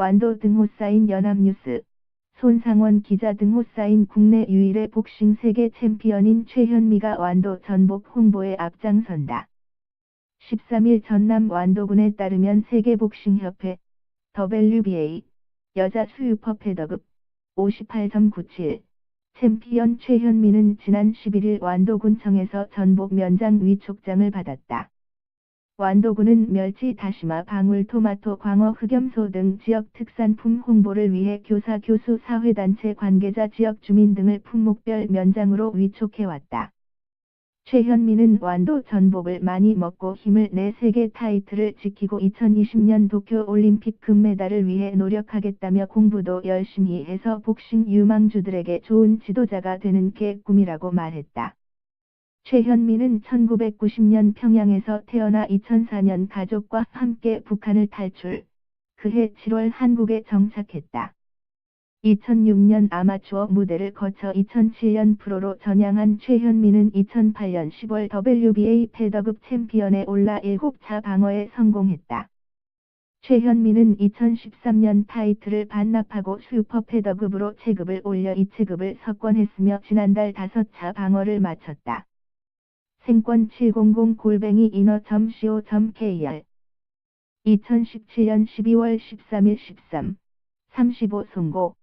완도 등호 쌓인 연합뉴스, 손상원 기자 등호 쌓인 국내 유일의 복싱 세계 챔피언인 최현미가 완도 전복 홍보에 앞장선다. 13일 전남 완도군에 따르면 세계복싱협회 WBA 여자 수유퍼 패더급 58.97 챔피언 최현미는 지난 11일 완도군청에서 전복 면장 위촉장을 받았다. 완도군은 멸치, 다시마, 방울 토마토, 광어, 흑염소 등 지역 특산품 홍보를 위해 교사, 교수, 사회단체 관계자, 지역 주민 등을 품목별 면장으로 위촉해왔다. 최현미는 완도 전복을 많이 먹고 힘을 내 세계 타이틀을 지키고 2020년 도쿄 올림픽 금메달을 위해 노력하겠다며 공부도 열심히 해서 복싱 유망주들에게 좋은 지도자가 되는 게 꿈이라고 말했다. 최현미는 1990년 평양에서 태어나 2004년 가족과 함께 북한을 탈출, 그해 7월 한국에 정착했다. 2006년 아마추어 무대를 거쳐 2007년 프로로 전향한 최현미는 2008년 10월 WBA 패더급 챔피언에 올라 7차 방어에 성공했다. 최현미는 2013년 타이틀을 반납하고 슈퍼 패더급으로 체급을 올려 2체급을 석권했으며 지난달 5차 방어를 마쳤다. 생권 700 골뱅이 인어.co.kr 2017년 12월 13일 13, 35 송고